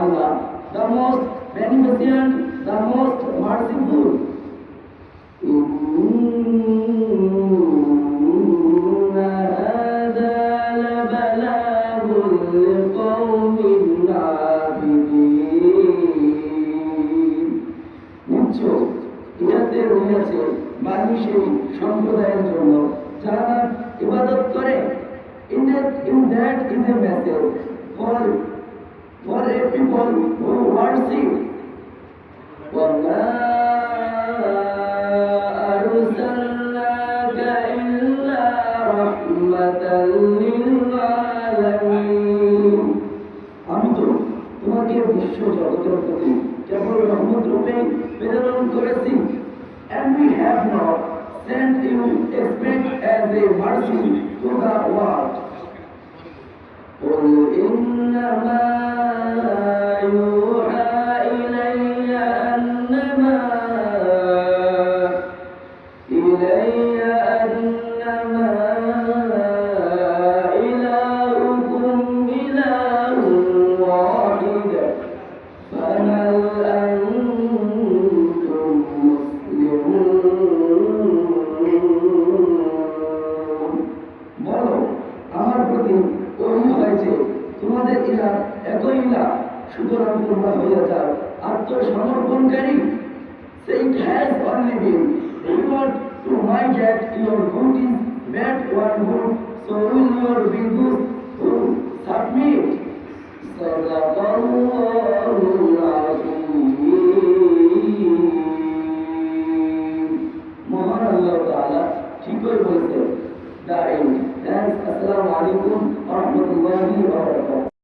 Allah, the most beneficent, the most merciful. মানুষের সম্প্রদায়ের জন্য যারা ইবাদত করে in that is a message for for for a people who worship وما أرسلناك إلا رحمة للعالمين আমি তো তোমাকে বিশ্ব জগতের প্রতি কেবল রহমত রূপে প্রেরণ করেছি and we have not sent you except as a mercy to the world قل إنما তোমাদের ইলাম একই ইলা সুতরাং তোমরা হইয়া যাও আত্মসমর্পণকারী সেই has only been reward to my that your good is bad one good so will your ঠিকই বলেছেন দাইন থ্যাংকস আসসালামু